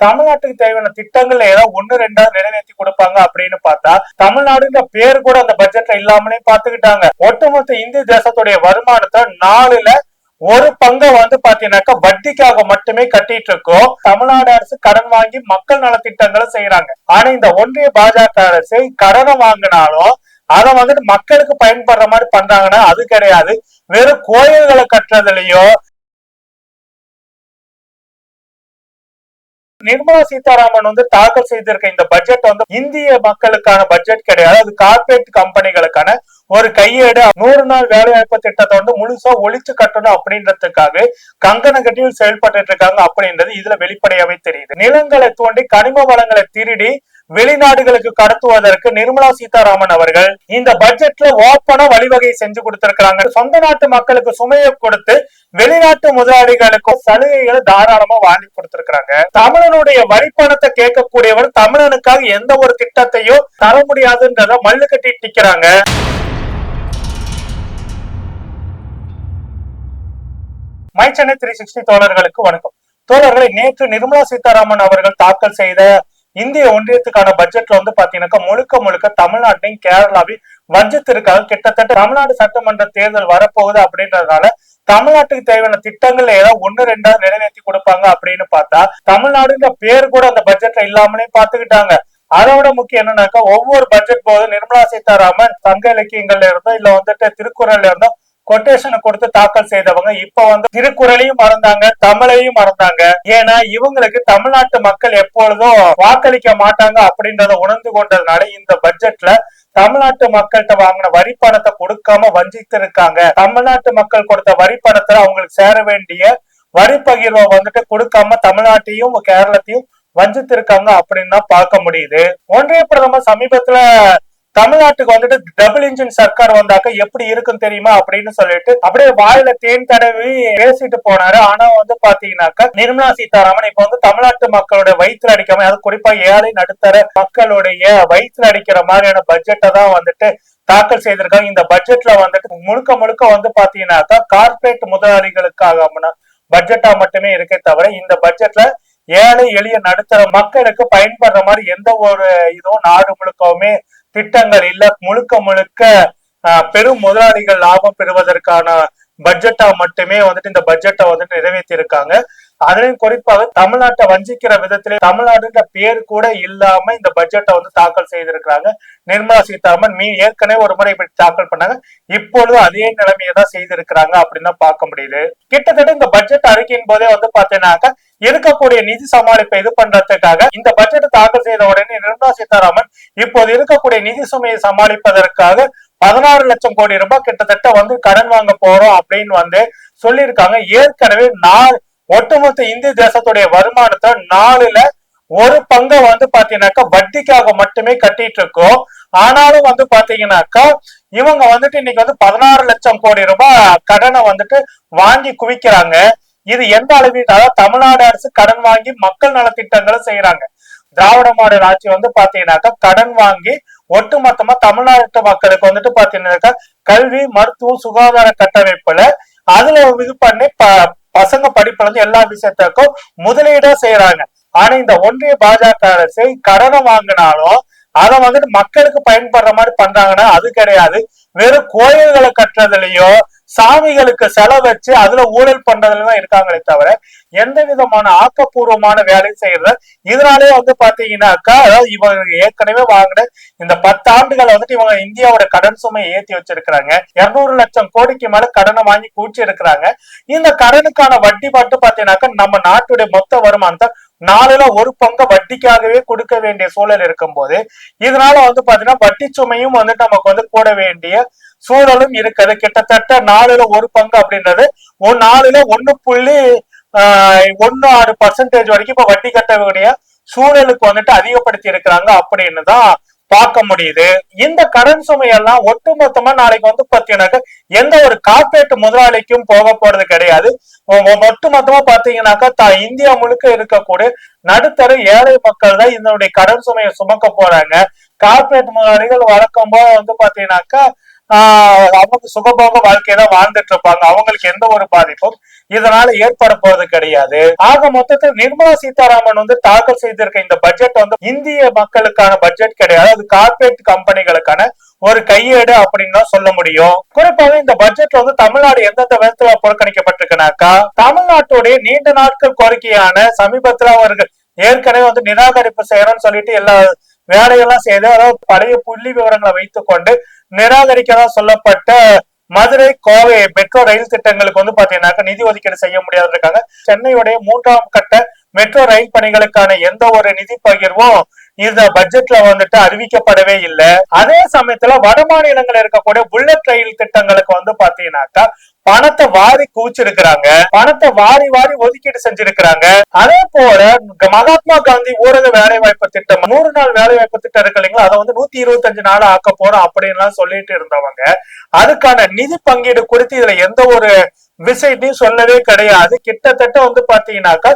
தமிழ்நாட்டுக்கு தேவையான திட்டங்கள் ஏதாவது ஒன்னு ரெண்டாவது நிறைவேற்றி கொடுப்பாங்க அப்படின்னு பார்த்தா தமிழ்நாடுன்ற பேர் கூட அந்த பட்ஜெட்ல இல்லாமலே பாத்துக்கிட்டாங்க ஒட்டுமொத்த இந்திய தேசத்துடைய வருமானத்தை நாலுல ஒரு பங்கை வந்து பாத்தீங்கன்னாக்கா வட்டிக்காக மட்டுமே கட்டிட்டு இருக்கோம். தமிழ்நாடு அரசு கடன் வாங்கி மக்கள் நலத்திட்டங்களை செய்யறாங்க. ஆனா இந்த ஒன்றிய பாஜக அரசு கடனை வாங்கினாலும் அதை வந்துட்டு மக்களுக்கு பயன்படுற மாதிரி பண்றாங்கன்னா அது கிடையாது. வெறும் கோயில்களை கட்டுறதுலயோ நிர்மலா சீதாராமன் வந்து தாக்கல் செய்திருக்க இந்த பட்ஜெட் வந்து இந்திய மக்களுக்கான பட்ஜெட் கிடையாது. அது கார்பரேட் கம்பெனிகளுக்கான ஒரு கையேடு. நூறு நாள் வேலைவாய்ப்பு திட்டத்தை வந்து முழுசா ஒழிச்சு கட்டணும் அப்படின்றதுக்காக கங்கன கட்டியில் செயல்பட்டு இருக்காங்க அப்படின்றது இதுல வெளிப்படையாவே தெரியுது. நிலங்களை தோண்டி கனிம வளங்களை திருடி வெளிநாடுகளுக்கு கடத்துவதற்கு நிர்மலா சீதாராமன் அவர்கள் இந்த பட்ஜெட்ல ஓப்பனா வழிவகை செஞ்சு கொடுத்திருக்கிறாங்க. சொந்த நாட்டு மக்களுக்கு சுமையை கொடுத்து வெளிநாட்டு முதலாளிகளுக்கும் சலுகைகளை தாராளமா வாங்கி கொடுத்திருக்கிறாங்க. தமிழனுடைய வரிப்பணத்தை கேட்கக்கூடியவர் தமிழனுக்காக எந்த ஒரு திட்டத்தையும் தர முடியாதுன்றத மல்லு கட்டி நிக்கிறாங்க. மை சென்னை த்ரீ சிக்ஸ்டி தோழர்களுக்கு வணக்கம். தோழர்களை நேற்று நிர்மலா சீதாராமன் அவர்கள் தாக்கல் செய்த இந்திய ஒன்றியத்துக்கான பட்ஜெட்ல வந்து பாத்தீங்கன்னாக்கா முழுக்க முழுக்க தமிழ்நாட்டையும் கேரளாவையும் வஞ்சித்திருக்காங்க கிட்டத்தட்ட தமிழ்நாடு சட்டமன்ற தேர்தல் வரப்போகுது அப்படின்றதுனால தமிழ்நாட்டுக்கு தேவையான திட்டங்கள் ஏதாவது ஒண்ணு ரெண்டாவது நிறைவேற்றி கொடுப்பாங்க அப்படின்னு பார்த்தா தமிழ்நாடுன்ற பேர் கூட அந்த பட்ஜெட்ல இல்லாமலே பாத்துக்கிட்டாங்க அதோட முக்கியம் என்னன்னாக்கா ஒவ்வொரு பட்ஜெட் போது நிர்மலா சீதாராமன் சங்க இலக்கியங்கள்ல இருந்தோ இல்ல வந்துட்டு திருக்குறள்ல இருந்தோ கொட்டேஷனை கொடுத்து தாக்கல் செய்தவங்க இப்ப வந்து திருக்குறளையும் மறந்தாங்க தமிழையும் மறந்தாங்க. ஏன்னா இவங்களுக்கு தமிழ்நாட்டு மக்கள் எப்பொழுதும் வாக்களிக்க மாட்டாங்க அப்படின்றத உணர்ந்து கொண்டதுனால இந்த பட்ஜெட்ல தமிழ்நாட்டு மக்கள்கிட்ட வாங்கின வரி பணத்தை கொடுக்காம வஞ்சித்து இருக்காங்க தமிழ்நாட்டு மக்கள் கொடுத்த வரி பணத்துல அவங்களுக்கு சேர வேண்டிய வரி பகிர்வை வந்துட்டு கொடுக்காம தமிழ்நாட்டையும் கேரளத்தையும் வஞ்சித்து இருக்காங்க அப்படின்னு தான் பார்க்க முடியுது. ஒன்றிய பிரதமர் சமீபத்துல தமிழ்நாட்டுக்கு வந்துட்டு டபுள் இன்ஜின் சர்க்கார் வந்தாக்க எப்படி இருக்குன்னு தெரியுமா அப்படின்னு சொல்லிட்டு அப்படியே வாயில தேன் தடவி பேசிட்டு போனாரு. ஆனா வந்து பாத்தீங்கன்னாக்கா நிர்மலா சீதாராமன் இப்ப வந்து தமிழ்நாட்டு மக்களுடைய வயிற்றுல அடிக்காம அது குறிப்பா ஏழை நடுத்தர மக்களுடைய வயிற்றுல அடிக்கிற மாதிரியான பட்ஜெட்டை தான் வந்துட்டு தாக்கல் செய்திருக்காங்க. இந்த பட்ஜெட்ல வந்துட்டு முழுக்க முழுக்க வந்து பாத்தீங்கன்னாக்கா கார்பரேட் முதலாளிகளுக்காக பட்ஜெட்டா மட்டுமே இருக்கே தவிர இந்த பட்ஜெட்ல ஏழை எளிய நடுத்தர மக்களுக்கு பயன்படுற மாதிரி எந்த ஒரு இதுவும் நாடு முழுக்கவுமே திட்டங்கள் இல்ல முழுக்க முழுக்க பெரும் முதலாளிகள் லாபம் பெறுவதற்கான பட்ஜெட்டா மட்டுமே வந்துட்டு இந்த பட்ஜெட்டை வந்துட்டு நிறைவேற்றி இருக்காங்க அதுலயும் குறிப்பாக தமிழ்நாட்டை வஞ்சிக்கிற விதத்திலே தமிழ்நாடுன்ற பேர் கூட இல்லாம இந்த பட்ஜெட்டை வந்து தாக்கல் செய்திருக்கிறாங்க. நிர்மலா சீதாராமன் மீ ஏற்கனவே ஒரு முறை இப்படி தாக்கல் பண்ணாங்க. இப்பொழுது அதே நிலைமையை தான் செய்திருக்கிறாங்க அப்படின்னு தான் பார்க்க முடியுது. கிட்டத்தட்ட இந்த பட்ஜெட் அறிக்கையின் போதே வந்து பாத்தீங்கன்னாக்கா இருக்கக்கூடிய நிதி சமாளிப்பை இது பண்றதுக்காக இந்த பட்ஜெட் தாக்கல் செய்த உடனே நிர்மலா சீதாராமன் இப்போது இருக்கக்கூடிய நிதி சுமையை சமாளிப்பதற்காக பதினாறு லட்சம் கோடி ரூபாய் கிட்டத்தட்ட வந்து கடன் வாங்க போறோம் அப்படின்னு வந்து சொல்லியிருக்காங்க. ஏற்கனவே நாலு ஒட்டுமொத்த இந்திய தேசத்துடைய வருமானத்தை நாலுல ஒரு பங்கை வந்து பாத்தீங்கன்னாக்கா வட்டிக்காக மட்டுமே கட்டிட்டு இருக்கோம். ஆனாலும் வந்து பாத்தீங்கன்னாக்கா இவங்க வந்துட்டு இன்னைக்கு வந்து பதினாறு லட்சம் கோடி ரூபாய் கடனை வந்துட்டு வாங்கி குவிக்கிறாங்க. இது எந்த அளவில் அதாவது தமிழ்நாடு அரசு கடன் வாங்கி மக்கள் நலத்திட்டங்களை செய்யறாங்க. திராவிட மாடல் ஆட்சி வந்து பாத்தீங்கன்னாக்கா கடன் வாங்கி ஒட்டுமொத்தமா தமிழ்நாட்டு மக்களுக்கு வந்துட்டு பாத்தீங்கன்னாக்கா கல்வி மருத்துவம் சுகாதார கட்டமைப்புல அதுல இது பண்ணி ப- பசங்க படிப்புல இருந்து எல்லா விஷயத்துக்கும் முதலீடா செய்யறாங்க. ஆனா இந்த ஒன்றிய பாஜக அரசு கடனை வாங்கினாலும் அதை வந்துட்டு மக்களுக்கு பயன்படுற மாதிரி பண்றாங்கன்னா அது கிடையாது. வெறும் கோயில்களை கட்டுறதுலயோ சாமிகளுக்கு செலவச்சு அதுல ஊழல் பண்றதுல தான் இருக்காங்களே தவிர எந்த விதமான ஆக்கப்பூர்வமான வேலை செய்யறது இதனாலே வந்து பாத்தீங்கன்னாக்கா அதாவது இவங்க ஏற்கனவே வாங்கின இந்த பத்து ஆண்டுகள் வந்துட்டு இவங்க இந்தியாவோட கடன் சுமையை ஏத்தி வச்சிருக்கிறாங்க. இருநூறு லட்சம் கோடிக்கு மேல கடனை வாங்கி கூச்சி இருக்கிறாங்க இந்த கடனுக்கான வட்டி மட்டும் பாத்தீங்கன்னாக்கா நம்ம நாட்டுடைய மொத்த வருமானத்தை நாலுல ஒரு பங்கு வட்டிக்காகவே கொடுக்க வேண்டிய சூழல் இருக்கும் போது இதனால வந்து பாத்தீங்கன்னா வட்டி சுமையும் வந்துட்டு நமக்கு வந்து கூட வேண்டிய சூழலும் இருக்குது. கிட்டத்தட்ட நாலுல ஒரு பங்கு அப்படின்றது ஒரு நாலுல ஒன்னு புள்ளி ஆஹ் ஒண்ணு ஆறு பர்சன்டேஜ் வரைக்கும் இப்ப வட்டி கட்ட வேண்டிய சூழலுக்கு வந்துட்டு அதிகப்படுத்தி இருக்கிறாங்க அப்படின்னு தான் பார்க்க முடியுது. இந்த கடன் சுமையெல்லாம் ஒட்டுமொத்தமா நாளைக்கு வந்து பாத்தீங்கன்னாக்க எந்த ஒரு கார்பரேட் முதலாளிக்கும் போக போறது கிடையாது. ஒ- ஒட்டுமொத்தமா பாத்தீங்கன்னாக்கா த- இந்தியா முழுக்க இருக்கக்கூடிய நடுத்தர ஏழை மக்கள் தான் இதனுடைய கடன் சுமையை சுமக்க போறாங்க. கார்பரேட் முதலாளிகள் வழக்கம் போல வந்து பாத்தீங்கன்னாக்கா அவங்க சுகபோக வாழ்க்கையதான் வாழ்ந்துட்டு இருப்பாங்க அவங்களுக்கு எந்த ஒரு பாதிப்பும் இதனால ஏற்பட போறது கிடையாது. ஆக மொத்தத்தில் நிர்மலா சீதாராமன் வந்து தாக்கல் செய்திருக்க இந்த பட்ஜெட் வந்து இந்திய மக்களுக்கான பட்ஜெட் கிடையாது. அது கார்பரேட் கம்பெனிகளுக்கான ஒரு கையேடு அப்படின்னு தான் சொல்ல முடியும். குறிப்பாக இந்த பட்ஜெட்ல வந்து தமிழ்நாடு எந்தெந்த விதத்துல புறக்கணிக்கப்பட்டிருக்குனாக்கா தமிழ்நாட்டுடைய நீண்ட நாட்கள் கோரிக்கையான சமீபத்துல அவர்கள் ஏற்கனவே வந்து நிராகரிப்பு செய்யறோம்னு சொல்லிட்டு எல்லா வேலையெல்லாம் செய்து அதாவது பழைய புள்ளி விவரங்களை வைத்துக் கொண்டு நிராகரிக்கதா சொல்லப்பட்ட மதுரை கோவை மெட்ரோ ரயில் திட்டங்களுக்கு வந்து பாத்தீங்கன்னாக்க நிதி ஒதுக்கீடு செய்ய முடியாது இருக்காங்க சென்னையுடைய மூன்றாம் கட்ட மெட்ரோ ரயில் பணிகளுக்கான எந்த ஒரு நிதி பகிர்வும் இந்த பட்ஜெட்ல வந்துட்டு அறிவிக்கப்படவே இல்லை. அதே சமயத்துல வட மாநிலங்கள் இருக்கக்கூடிய புல்லட் ரயில் திட்டங்களுக்கு வந்து பாத்தீங்கன்னாக்கா பணத்தை வாரி குவிச்சிருக்கிறாங்க. பணத்தை வாரி வாரி ஒதுக்கீடு செஞ்சிருக்கிறாங்க. அதே போல மகாத்மா காந்தி ஊரக வேலை வாய்ப்பு திட்டம் நூறு நாள் வேலை வாய்ப்பு திட்டம் இருக்கு இல்லைங்களா? அதை வந்து நூத்தி இருபத்தி அஞ்சு நாள் ஆக்க போறோம் அப்படின்லாம் சொல்லிட்டு இருந்தவங்க. அதுக்கான நிதி பங்கீடு குறித்து இதுல எந்த ஒரு விஷயத்தையும் சொல்லவே கிடையாது. கிட்டத்தட்ட வந்து பாத்தீங்கன்னாக்கா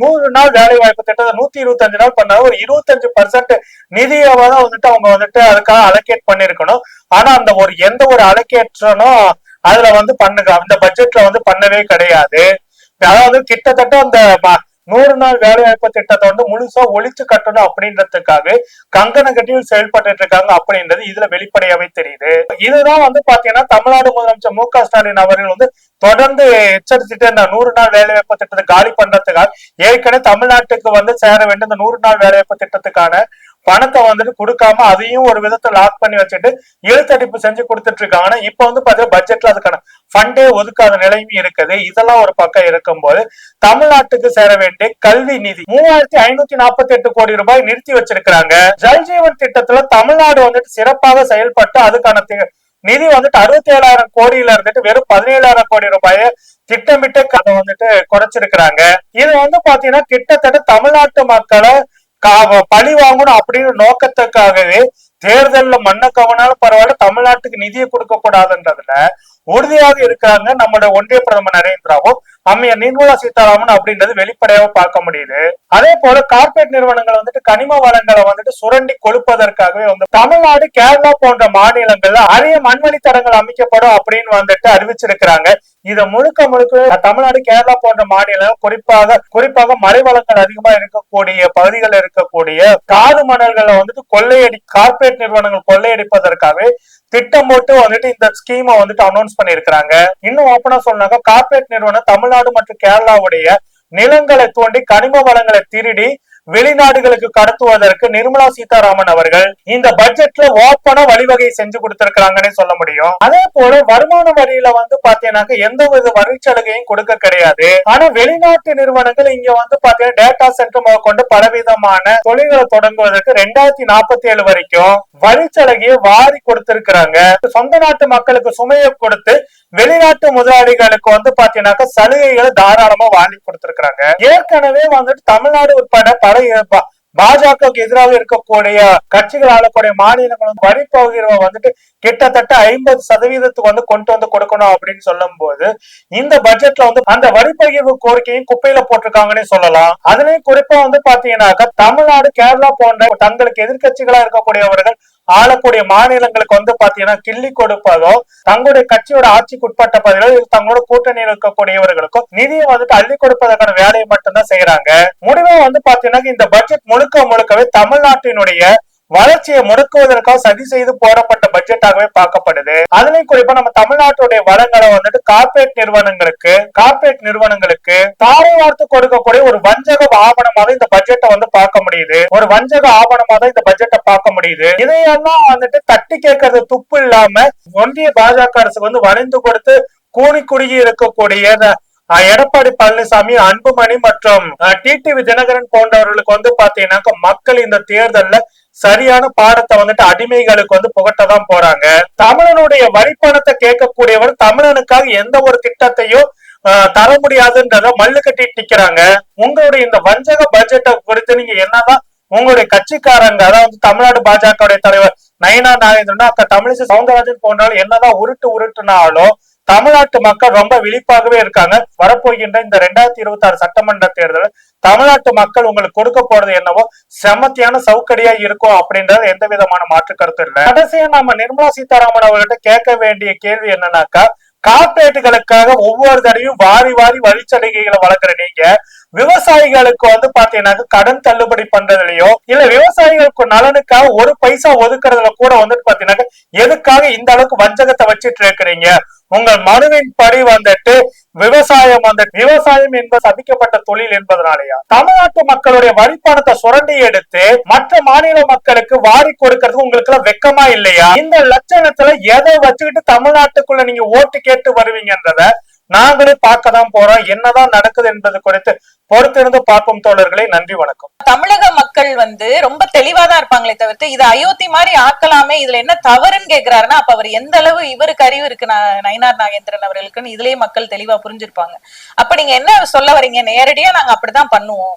நூறு நாள் வேலை வாய்ப்பு திட்டத்தை நூத்தி இருபத்தஞ்சு நாள் பண்ணா ஒரு இருபத்தஞ்சு பர்சன்ட் நிதியாவ தான் வந்துட்டு அவங்க வந்துட்டு அதுக்காக அலோகேட் பண்ணிருக்கணும். ஆனா அந்த ஒரு எந்த ஒரு அலோகேஷனும் அதுல வந்து பண்ணுங்க. அந்த பட்ஜெட்ல வந்து பண்ணவே கிடையாது. அதாவது கிட்டத்தட்ட அந்த நூறு நாள் வேலைவாய்ப்பு திட்டத்தை வந்து முழுசா ஒழிச்சு கட்டணும் அப்படின்றதுக்காக கங்கண கட்டியில் செயல்பட்டு இருக்காங்க அப்படின்றது இதுல வெளிப்படையாவே தெரியுது. இதுதான் வந்து பாத்தீங்கன்னா தமிழ்நாடு முதலமைச்சர் மு க ஸ்டாலின் அவர்கள் வந்து தொடர்ந்து எச்சரித்துட்டு இந்த நூறு நாள் வேலைவாய்ப்பு திட்டத்தை காலி பண்றதுக்காக. ஏற்கனவே தமிழ்நாட்டுக்கு வந்து சேர வேண்டும் இந்த நூறு நாள் வேலைவாய்ப்பு திட்டத்துக்கான பணத்தை வந்துட்டு கொடுக்காம அதையும் ஒரு விதத்தை லாக் பண்ணி வச்சுட்டு இழுத்தடிப்பு செஞ்சு கொடுத்துட்டு இருக்காங்க ஆனா இப்ப வந்து பாத்தீங்கன்னா பட்ஜெட்ல அதுக்கான ஃபண்டே ஒதுக்காத நிலையும் இருக்குது. இதெல்லாம் ஒரு பக்கம் இருக்கும்போது தமிழ்நாட்டுக்கு சேர வேண்டிய கல்வி நிதி மூவாயிரத்தி ஐநூத்தி நாற்பத்தி எட்டு கோடி ரூபாய் நிறுத்தி வச்சிருக்கிறாங்க. ஜல்ஜீவன் திட்டத்துல தமிழ்நாடு வந்துட்டு சிறப்பாக செயல்பட்டு அதுக்கான நிதி வந்துட்டு அறுபத்தி ஏழாயிரம் கோடியில இருந்துட்டு வெறும் பதினேழாயிரம் கோடி ரூபாயை திட்டமிட்டு அதை வந்துட்டு குறைச்சிருக்கிறாங்க. இது வந்து பாத்தீங்கன்னா கிட்டத்தட்ட தமிழ்நாட்டு மக்களை பழி வாங்கணும் அப்படின்னு நோக்கத்துக்காகவே தேர்தல்ல மண்ண கவனாலும் பரவாயில்ல தமிழ்நாட்டுக்கு நிதியை கொடுக்க கூடாதுன்றதுல உறுதியாக இருக்காங்க நம்மளோட ஒன்றிய பிரதமர் நரேந்திராவும் அம்மையார் நிர்மலா சீதாராமன் அப்படின்றது வெளிப்படையாக பார்க்க முடியுது. அதே போல கார்ப்பரேட் நிறுவனங்கள் வந்துட்டு கனிம வளங்களை வந்துட்டு சுரண்டி கொழுப்பதற்காகவே வந்து தமிழ்நாடு கேரளா போன்ற மாநிலங்கள்ல அரிய மண்வெளி தடங்கள் அமைக்கப்படும் அப்படின்னு வந்துட்டு அறிவிச்சிருக்கிறாங்க. இத முழுக்க முழுக்க தமிழ்நாடு கேரளா போன்ற மாநிலம் குறிப்பாக குறிப்பாக மலைவளங்கள் அதிகமா இருக்கக்கூடிய பகுதிகளில் இருக்கக்கூடிய காது மணல்களை வந்துட்டு கொள்ளையடி கார்ப்பரேட் நிறுவனங்கள் கொள்ளையடிப்பதற்காகவே திட்டம் போட்டு வந்துட்டு இந்த ஸ்கீமை வந்துட்டு அனௌன்ஸ் பண்ணிருக்கிறாங்க இன்னும் ஓப்பனா சொன்னாங்க கார்ப்பரேட் நிறுவனம் தமிழ்நாடு மற்றும் கேரளாவுடைய நிலங்களை தோண்டி கனிம வளங்களை திருடி வெளிநாடுகளுக்கு கடத்துவதற்கு நிர்மலா சீதாராமன் அவர்கள் இந்த பட்ஜெட்ல ஓப்பனா வழிவகை செஞ்சு கொடுத்திருக்கிறாங்கன்னு சொல்ல முடியும். அதே போல வருமான வரியில வந்து பாத்தீங்கன்னாக்க எந்த வித வரிச்சலுகையும் கொடுக்க கிடையாது. ஆனா வெளிநாட்டு நிறுவனங்கள் இங்க வந்து பாத்தீங்கன்னா டேட்டா சென்டர் முதற்கொண்டு பலவிதமான தொழில்களை தொடங்குவதற்கு ரெண்டாயிரத்தி நாற்பத்தி ஏழு வரைக்கும் வரிச்சலுகையை வாரி கொடுத்திருக்கிறாங்க. சொந்த நாட்டு மக்களுக்கு சுமையை கொடுத்து வெளிநாட்டு முதலாளிகளுக்கு வந்து பாத்தீங்கன்னாக்க சலுகைகளை தாராளமா வாங்கி கொடுத்திருக்கிறாங்க. ஏற்கனவே வந்துட்டு தமிழ்நாடு உட்பட பல பாஜகவுக்கு எதிராக இருக்கக்கூடிய கட்சிகள் ஆளக்கூடிய மாநிலங்களும் வரி பகிர்வை வந்துட்டு கிட்டத்தட்ட ஐம்பது சதவீதத்துக்கு வந்து கொண்டு வந்து கொடுக்கணும் அப்படின்னு சொல்லும் போது இந்த பட்ஜெட்ல வந்து அந்த வரி பகிர்வு கோரிக்கையும் குப்பையில போட்டிருக்காங்கன்னு சொல்லலாம். அதுலயும் குறிப்பா வந்து பாத்தீங்கன்னாக்கா தமிழ்நாடு கேரளா போன்ற தங்களுக்கு எதிர்க்கட்சிகளா இருக்கக்கூடியவர்கள் ஆளக்கூடிய மாநிலங்களுக்கு வந்து பாத்தீங்கன்னா கிள்ளி கொடுப்பதோ தங்களுடைய கட்சியோட ஆட்சிக்கு உட்பட்ட பகுதிகளில் தங்களோட கூட்டணியில் இருக்கக்கூடியவர்களுக்கும் நிதியை வந்துட்டு அள்ளி கொடுப்பதற்கான வேலையை மட்டும்தான் செய்யறாங்க முடிவா வந்து பாத்தீங்கன்னா இந்த பட்ஜெட் முழுக்க முழுக்கவே தமிழ்நாட்டினுடைய வளர்ச்சியை முடக்குவதற்காக சதி செய்து போடப்பட்ட பட்ஜெட்டாகவே பார்க்கப்படுது. அதுலயும் குறிப்பா நம்ம தமிழ்நாட்டுடைய வளங்களை வந்துட்டு கார்பரேட் நிறுவனங்களுக்கு கார்பரேட் நிறுவனங்களுக்கு தாரை வார்த்து கொடுக்கக்கூடிய ஒரு வஞ்சக ஆவணமாக இந்த பட்ஜெட்டை வந்து பார்க்க முடியுது. ஒரு வஞ்சக ஆவணமாக தான் இந்த பட்ஜெட்டை பார்க்க முடியுது. இதையெல்லாம் வந்துட்டு தட்டி கேட்கறது துப்பு இல்லாம ஒன்றிய பாஜக அரசுக்கு வந்து வரைந்து கொடுத்து கூணி குறுகி இருக்கக்கூடிய எடப்பாடி பழனிசாமி அன்புமணி மற்றும் டிடிவி தினகரன் போன்றவர்களுக்கு வந்து பாத்தீங்கன்னாக்க மக்கள் இந்த தேர்தல்ல சரியான பாடத்தை வந்துட்டு அடிமைகளுக்கு வந்து புகட்டதான் போறாங்க. தமிழனுடைய வரிப்பணத்தை கேட்கக்கூடியவர் தமிழனுக்காக எந்த ஒரு திட்டத்தையும் தர முடியாதுன்றத மல்லு கட்டிட்டு நிக்கிறாங்க. உங்களுடைய இந்த வஞ்சக பட்ஜெட்டை குறித்து நீங்க என்னதான் உங்களுடைய கட்சிக்காரங்க அதாவது தமிழ்நாடு பாஜகவுடைய தலைவர் நயனா நாகேந்திரன் அக்கா தமிழிசை சவுந்தரராஜன் போன்றாலும் என்னதான் உருட்டு உருட்டுனாலும் தமிழ்நாட்டு மக்கள் ரொம்ப விழிப்பாகவே இருக்காங்க. வரப்போகின்ற இந்த ரெண்டாயிரத்தி இருபத்தி ஆறு சட்டமன்ற தேர்தல் தமிழ்நாட்டு மக்கள் உங்களுக்கு கொடுக்க போறது என்னவோ செமத்தியான சவுக்கடியா இருக்கும் அப்படின்றது எந்த விதமான மாற்று கருத்து இல்லை. கடைசியா நம்ம நிர்மலா சீதாராமன் அவர்கிட்ட கேட்க வேண்டிய கேள்வி என்னன்னாக்கா கார்பரேட்டுகளுக்காக ஒவ்வொரு தடையும் வாரி வாரி வழிச்சலுகைகளை வளர்க்குற நீங்க விவசாயிகளுக்கு வந்து பாத்தீங்கன்னாக்கா கடன் தள்ளுபடி பண்றதுலயோ இல்ல விவசாயிகளுக்கு நலனுக்காக ஒரு பைசா ஒதுக்குறதுல கூட வந்துட்டு பாத்தீங்கன்னாக்கா எதுக்காக இந்த அளவுக்கு வஞ்சகத்தை வச்சிட்டு இருக்கிறீங்க? உங்கள் மனுவின் படி வந்துட்டு விவசாயம் வந்து விவசாயம் என்பது சபிக்கப்பட்ட தொழில் என்பதனாலயா? தமிழ்நாட்டு மக்களுடைய வரிப்பணத்தை சுரண்டி எடுத்து மற்ற மாநில மக்களுக்கு வாரி கொடுக்கறதுக்கு உங்களுக்கு எல்லாம் வெக்கமா இல்லையா? இந்த லட்சணத்துல எதை வச்சுக்கிட்டு தமிழ்நாட்டுக்குள்ள நீங்க ஓட்டு கேட்டு வருவீங்கன்றத நாங்களும் பார்க்க தான் போறோம். என்னதான் நடக்குது என்பது குறித்து பொறுத்திருந்து பார்ப்போம் தோழர்களே. நன்றி வணக்கம். தமிழக மக்கள் வந்து ரொம்ப தெளிவா தான் இருப்பாங்களே தவிர்த்து இது அயோத்தி மாதிரி ஆக்கலாமே இதுல என்ன தவறுன்னு கேக்குறாருன்னா அப்ப அவர் எந்த அளவு இவருக்கு அறிவு இருக்கு நா- நயினார் நாகேந்திரன் அவர்களுக்குன்னு இதுலயே மக்கள் தெளிவா புரிஞ்சிருப்பாங்க. அப்ப நீங்க என்ன சொல்ல வரீங்க? நேரடியா நாங்க அப்படிதான் பண்ணுவோம்.